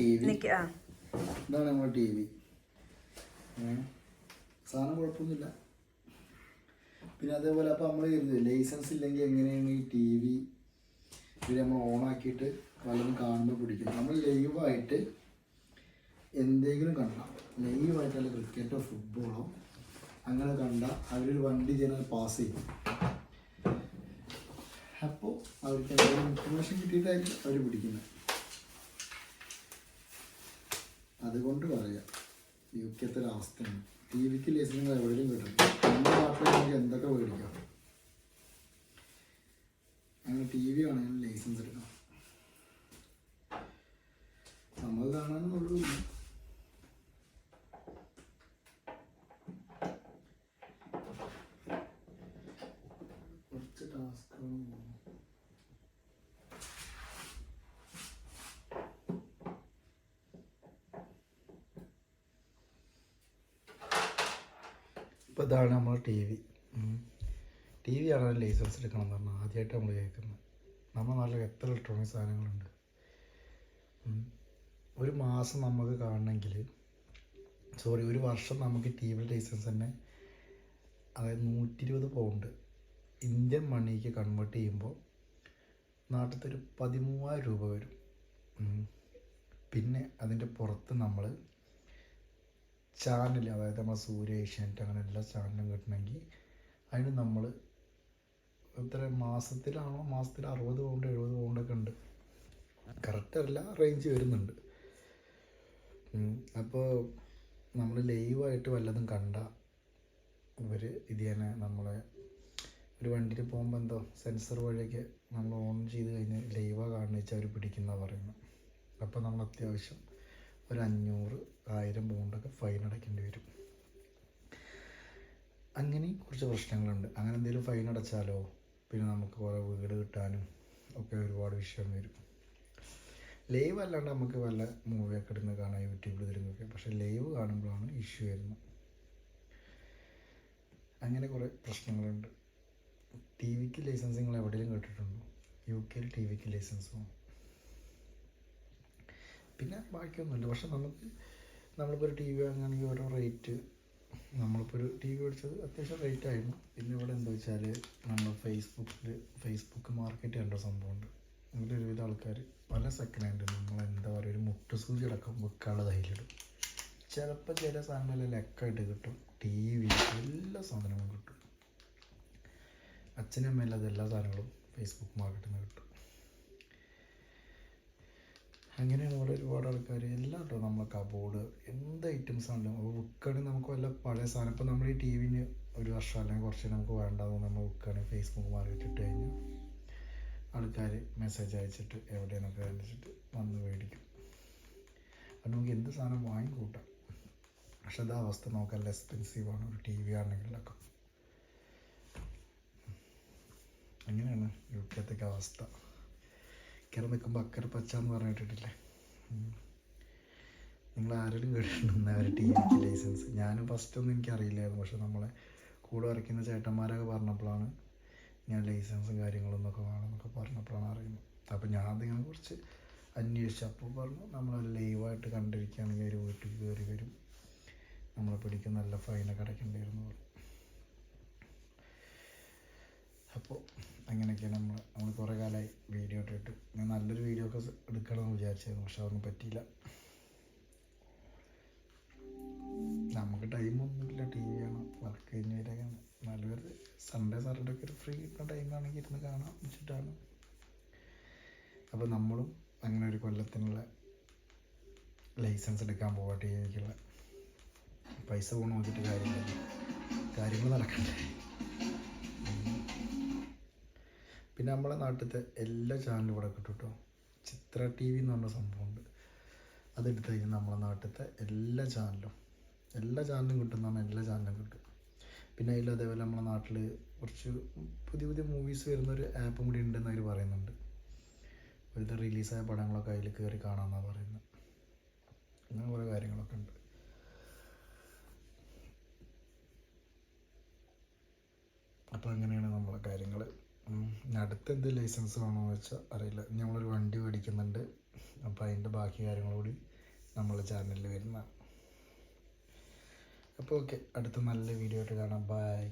T V. ഇതാണ് നമ്മുടെ T V. സാധനം കുഴപ്പമൊന്നുമില്ല. പിന്നെ അതേപോലെ അപ്പോൾ നമ്മൾ കരുത് ലൈസൻസ് ഇല്ലെങ്കിൽ എങ്ങനെയാണ് ഈ ടി വി ഇത് നമ്മൾ ഓണാക്കിയിട്ട് വല്ലതും കാണുമ്പോൾ പിടിക്കുന്നത്? നമ്മൾ ലൈവായിട്ട് എന്തെങ്കിലും കണ്ട ലൈവായിട്ടുള്ള ക്രിക്കറ്റോ ഫുട്ബോളോ അങ്ങനെ കണ്ട അവരൊരു വണ്ടി ചെയ്യുന്നത് പാസ് ചെയ്യും. അപ്പോൾ അവർക്ക് എന്തെങ്കിലും ഇൻഫർമേഷൻ കിട്ടിയിട്ടായിരിക്കും അവർ പിടിക്കുന്നത്. യു കെത്തെ അവസ്ഥയാണ്. ടി വിക്ക് ലൈസൻസ് എവിടെയും കിട്ടും നമ്മുടെ നാട്ടിലാണെങ്കിൽ എന്തൊക്കെ മേടിക്കാം? അങ്ങനെ ടി വി ആണെങ്കിൽ ലൈസൻസ് എടുക്കണം നമ്മൾ കാണാനുള്ളൂ കുറച്ച് ടാസ്കുകളും ഇപ്പോൾ ഇതാണ് നമ്മൾ ടി വി. ടി വി ആണ് ലൈസൻസ് എടുക്കണം എന്ന് പറഞ്ഞാൽ ആദ്യമായിട്ട് നമ്മൾ കേൾക്കുന്നത്. നമ്മൾ നല്ല എത്ര ഇലക്ട്രോണിക് സാധനങ്ങളുണ്ട്. ഒരു മാസം നമുക്ക് കാണണമെങ്കിൽ സോറി ഒരു വർഷം നമുക്ക് ടി വി ലൈസൻസ് തന്നെ അതായത് നൂറ്റി ഇരുപത് പൗണ്ട് ഇന്ത്യൻ മണിക്ക് കൺവേർട്ട് ചെയ്യുമ്പോൾ നാട്ടിലത്തെ ഒരു പതിമൂവായിരം രൂപ വരും. പിന്നെ അതിന്റെ പുറത്ത് നമ്മൾ ചാനൽ അതായത് നമ്മൾ സൂര്യ ഏഷ്യാനെറ്റ് അങ്ങനെ എല്ലാ ചാനലും കിട്ടണമെങ്കിൽ അതിന് നമ്മൾ എത്ര മാസത്തിലാണോ മാസത്തിൽ അറുപത് പൗണ്ട് എഴുപത് പൗണ്ടൊക്കെ ഉണ്ട്. കറക്റ്റ് അല്ല റേഞ്ച് വരുന്നുണ്ട്. അപ്പോൾ നമ്മൾ ലൈവായിട്ട് വല്ലതും കണ്ട ഇവർ ഇത് തന്നെ നമ്മളെ ഒരു വണ്ടിയിൽ പോകുമ്പോൾ എന്തോ സെൻസർ വഴിയൊക്കെ നമ്മൾ ഓൺ ചെയ്ത് കഴിഞ്ഞ് ലൈവാണ് കാണുന്ന വെച്ചാൽ അവർ പിടിക്കുന്ന പറയുന്നത് അപ്പോൾ നമ്മൾ അത്യാവശ്യം ഒരു അഞ്ഞൂറ് ആയിരം പൗണ്ടൊക്കെ ഫൈൻ അടയ്ക്കേണ്ടി വരും. അങ്ങനെ കുറച്ച് പ്രശ്നങ്ങളുണ്ട്. അങ്ങനെ എന്തെങ്കിലും ഫൈൻ അടച്ചാലോ പിന്നെ നമുക്ക് കുറേ വീട് കിട്ടാനും ഒക്കെ ഒരുപാട് വിഷയം വരും. ലൈവ് അല്ലാണ്ട് നമുക്ക് വല്ല മൂവിയൊക്കെ ഇടുന്ന കാണാം യൂട്യൂബിൽ ഇതിലൊക്കെ. പക്ഷേ ലൈവ് കാണുമ്പോഴാണ് ഇഷ്യൂ വരുന്നത്. അങ്ങനെ കുറേ പ്രശ്നങ്ങളുണ്ട്. ടി വിക്ക് ലൈസൻസ് നിങ്ങൾ എവിടെയെങ്കിലും കേട്ടിട്ടുണ്ടോ? യു കെയിൽ ടി വിക്ക് ലൈസൻസ് പിന്നെ ബാക്കിയൊന്നുമില്ല. പക്ഷെ നമുക്ക് നമ്മളിപ്പോൾ ഒരു ടി വി വാങ്ങുകയാണെങ്കിൽ ഓരോ റേറ്റ് നമ്മളിപ്പോൾ ഒരു ടി വി മേടിച്ചത് അത്യാവശ്യം റേറ്റ് ആയിരുന്നു. പിന്നെ ഇവിടെ എന്താ വെച്ചാൽ നമ്മൾ ഫേസ്ബുക്കിൽ ഫേസ്ബുക്ക് മാർക്കറ്റ് കണ്ട സംഭവമുണ്ട്. അതിൽ ഒരുവിധ ആൾക്കാർ പല സെക്കൻഡ് ഹാൻഡ് നമ്മൾ എന്താ പറയുക ഒരു മുട്ട് സൂചി അടക്കം വെക്കാനുള്ള ധൈര്യമിടും ചിലപ്പോൾ ചില സാധനങ്ങളിൽ ലെക്കായിട്ട് കിട്ടും. ടി വി എല്ലാ സാധനങ്ങളും കിട്ടും. അച്ഛനും അമ്മയില്ലാതെ എല്ലാ സാധനങ്ങളും ഫേസ്ബുക്ക് മാർക്കറ്റിൽ നിന്ന് കിട്ടും. അങ്ങനെയാണ് നമ്മുടെ ഒരുപാട് ആൾക്കാർ എല്ലാം കേട്ടോ നമ്മളെ കബോർഡ് എന്ത് ഐറ്റംസ് ആണെങ്കിലും അപ്പോൾ വിൽക്കുകയാണെങ്കിൽ നമുക്ക് വല്ല പഴയ സാധനം. ഇപ്പോൾ നമ്മൾ ഈ ടി വിന് ഒരു വർഷം അല്ലെങ്കിൽ കുറച്ച് നമുക്ക് വേണ്ടാന്ന് നമ്മൾ വിൽക്കുകയാണെങ്കിൽ ഫേസ്ബുക്ക് മാർക്കറ്റ് ഇട്ട് കഴിഞ്ഞാൽ ആൾക്കാർ മെസ്സേജ് അയച്ചിട്ട് എവിടെയെന്നൊക്കെ അയച്ചിട്ട് വന്ന് മേടിക്കും. അത് നമുക്ക് എന്ത് സാധനം വാങ്ങിക്കൂട്ടാം? പക്ഷെ അത് അവസ്ഥ. നമുക്ക് നല്ല എക്സ്പെൻസീവാണ് ഒരു ടി വി ആണെങ്കിലൊക്കെ അങ്ങനെയാണ് യു കെത്തേക്ക് അവസ്ഥ. ഇക്കരെ നിൽക്കുമ്പോൾ അക്കരെ പച്ച എന്ന് പറഞ്ഞിട്ടിട്ടില്ലേ നിങ്ങൾ ആരെങ്കിലും കേട്ടിട്ടുണ്ടെന്ന് അവരുടെ ടി വിക്ക് ലൈസൻസ് ഞാനും ഫസ്റ്റ് ഒന്നും എനിക്കറിയില്ലായിരുന്നു പക്ഷെ നമ്മളെ കൂടെ വരയ്ക്കുന്ന ചേട്ടന്മാരൊക്കെ പറഞ്ഞപ്പോഴാണ് ഞാൻ ലൈസൻസും കാര്യങ്ങളും എന്നൊക്കെ വേണമെന്നൊക്കെ പറഞ്ഞപ്പോഴാണ് അറിയുന്നത്. അപ്പോൾ ഞാൻ അതിങ്ങനെ കുറച്ച് അന്വേഷിച്ചു. അപ്പോൾ പറഞ്ഞു നമ്മൾ ലൈവായിട്ട് കണ്ടിരിക്കുകയാണെങ്കിൽ അവർ വീട്ടിൽ കയറി വരും. നമ്മളെ പിടിക്കും നല്ല ഫൈനൊക്കെ അടയ്ക്കേണ്ടി വരുന്നു പറഞ്ഞു. അപ്പോൾ അങ്ങനെയൊക്കെയാണ് നമ്മൾ നമ്മൾ കുറേ കാലമായി വീഡിയോ ഇട്ടിട്ട്. ഞാൻ നല്ലൊരു വീഡിയോ ഒക്കെ എടുക്കണമെന്ന് വിചാരിച്ചായിരുന്നു പക്ഷെ അതൊന്നും പറ്റിയില്ല. നമുക്ക് ടൈമൊന്നുമില്ല ടി വി ആണ് വർക്ക് കഴിഞ്ഞ് നല്ലൊരു സൺഡേ സാറ്റർഡേ ഒക്കെ ഒരു ഫ്രീ കിട്ടുന്ന ടൈമാണെങ്കിൽ ഇരുന്ന് കാണാം വെച്ചിട്ടാണ്. അപ്പോൾ നമ്മളും അങ്ങനെ ഒരു കൊല്ലത്തിനുള്ള ലൈസൻസ് എടുക്കാൻ പോവാ ടി വിക്കുള്ള പൈസ പോകണം നോക്കിയിട്ട് കാര്യമില്ല. കാര്യങ്ങൾ നടക്കണ്ടേ? പിന്നെ നമ്മളെ നാട്ടിലത്തെ എല്ലാ ചാനലും ഇവിടെ കിട്ടും കേട്ടോ ചിത്ര ടി വി എന്ന് പറഞ്ഞ സംഭവമുണ്ട്. അതെടുത്ത് കഴിഞ്ഞാൽ നമ്മളെ നാട്ടിലത്തെ എല്ലാ ചാനലും എല്ലാ ചാനലും കിട്ടും എന്ന് എല്ലാ ചാനലും കിട്ടും. പിന്നെ അതിൽ അതേപോലെ നമ്മളെ നാട്ടിൽ കുറച്ച് പുതിയ പുതിയ മൂവീസ് വരുന്ന ഒരു ആപ്പും കൂടി ഉണ്ടെന്ന് അവർ പറയുന്നുണ്ട്. ഇപ്പോഴത്തെ റിലീസായ പടങ്ങളൊക്കെ അതിൽ കയറി കാണാമെന്നാണ് പറയുന്നത് അങ്ങനെ കുറേ കാര്യങ്ങളൊക്കെ ഉണ്ട്. അപ്പോൾ അങ്ങനെയാണ് നമ്മളെ കാര്യങ്ങൾ അടുത്ത് എന്ത് ലൈസൻസ് വേണോ വെച്ചാൽ അറിയില്ല. നമ്മളൊരു വണ്ടി മേടിക്കുന്നുണ്ട്. അപ്പോൾ അതിന്റെ ബാക്കി കാര്യങ്ങളൂടി നമ്മളെ ചാനലിൽ വരുന്നതാണ്. അപ്പോൾ ഓക്കെ അടുത്ത നല്ല വീഡിയോ ആയിട്ട് കാണാം. ബൈ